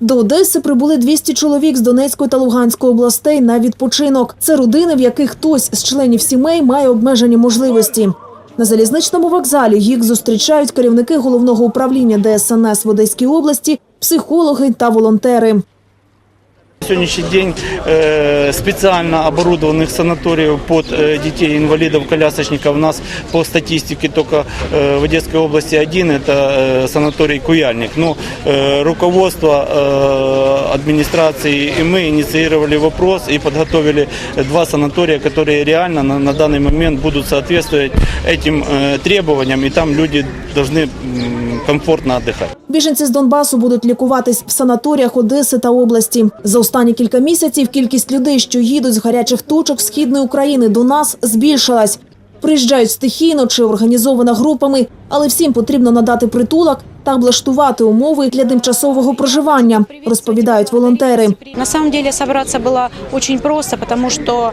До Одеси прибули 200 чоловік з Донецької та Луганської областей на відпочинок. Це родини, в яких хтось з членів сімей має обмежені можливості. На залізничному вокзалі їх зустрічають керівники головного управління ДСНС в Одеській області, психологи та волонтери. На сегодняшний день э, специально оборудованных санаториев под э, детей инвалидов, колясочников у нас по статистике только э, в Одесской области один, это э, санаторий Куяльник. Но э, руководство э, администрации и мы инициировали вопрос и подготовили два санатория, которые реально на, на данный момент будут соответствовать этим э, требованиям, и там люди должны м, комфортно отдыхать. Біженці з Донбасу будуть лікуватись в санаторіях Одеси та області. За останні кілька місяців кількість людей, що їдуть з гарячих точок східної України до нас, збільшилась. Приїжджають стихійно чи організовано групами, але всім потрібно надати притулок та облаштувати умови для тимчасового проживання, розповідають волонтери. На самом деле собраться было очень просто, потому что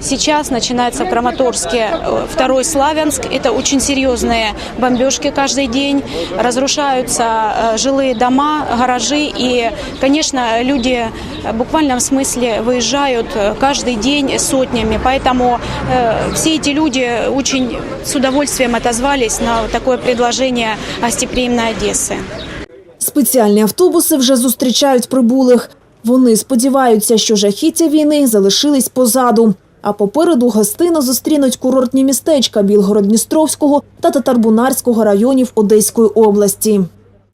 сейчас начинается в Краматорске э, второй Славянск. Это очень серьезные бомбежки каждый день. Разрушаются э, жилые дома, гаражи. И, конечно, люди в буквальном смысле выезжают э, каждый день сотнями. Поэтому э, все эти люди очень с удовольствием отозвались на такое предложение гостеприимной Одессы. Спеціальні автобуси вже зустрічають прибулих. Вони сподіваються, що жахіття війни залишились позаду. А попереду гостино зустрінуть курортні містечка Білгород-Дністровського та Татарбунарського районів Одеської області.